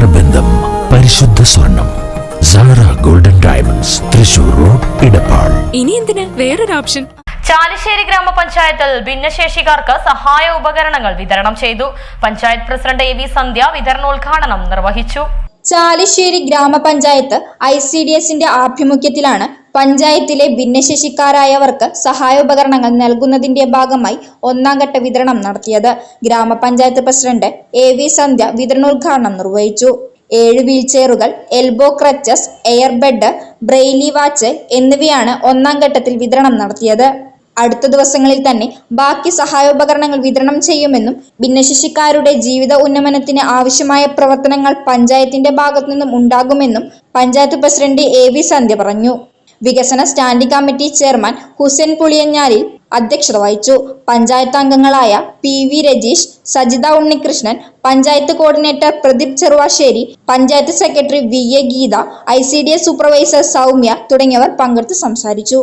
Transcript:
നേത്രബന്ധം പരിശുദ്ധ സ്വർണം. Sara golden diamonds Thrissur road Edappal. ഇനി എന്തിന്? വേറൊരു ഓപ്ഷൻ. ചാലിശ്ശേരി ഗ്രാമപഞ്ചായത്തിൽ ഭിന്നശേഷിക്കാർക്ക് സഹായ ഉപകരണങ്ങൾ വിതരണം ചെയ്തു. Panchayat president A V Sandhya വിതരണോദ്ഘാടനം നിർവഹിച്ചു. ചാലിശ്ശേരി ഗ്രാമപഞ്ചായത്ത് ഐ സി ഡി എസിന്റെ ആഭിമുഖ്യത്തിലാണ് പഞ്ചായത്തിലെ ഭിന്നശേഷിക്കാരായവർക്ക് സഹായോപകരണങ്ങൾ നൽകുന്നതിന്റെ ഭാഗമായി ഒന്നാം ഘട്ട വിതരണം നടത്തിയത്. ഗ്രാമപഞ്ചായത്ത് പ്രസിഡന്റ് എ വി സന്ധ്യ വിതരണോദ്ഘാടനം നിർവഹിച്ചു. ഏഴ് വീൽചെയറുകൾ elbow crutches air bed braille watch എന്നിവയാണ് ഒന്നാം ഘട്ടത്തിൽ വിതരണം നടത്തിയത്. അടുത്ത ദിവസങ്ങളിൽ തന്നെ ബാക്കി സഹായോപകരണങ്ങൾ വിതരണം ചെയ്യുമെന്നും ഭിന്നശേഷിക്കാരുടെ ജീവിത ഉന്നമനത്തിന് ആവശ്യമായ പ്രവർത്തനങ്ങൾ പഞ്ചായത്തിന്റെ ഭാഗത്തു നിന്നും ഉണ്ടാകുമെന്നും panchayat president A V Sandhya പറഞ്ഞു. വികസന standing committee chairman Hussain Puliyanjalil അധ്യക്ഷത വഹിച്ചു. പഞ്ചായത്ത് അംഗങ്ങളായ P V Rajeesh Sajitha Unnikrishnan panchayat coordinator Pradeep Cheruvassery panchayat secretary V A Geetha I supervisor Soumya തുടങ്ങിയവർ പങ്കെടുത്ത് സംസാരിച്ചു.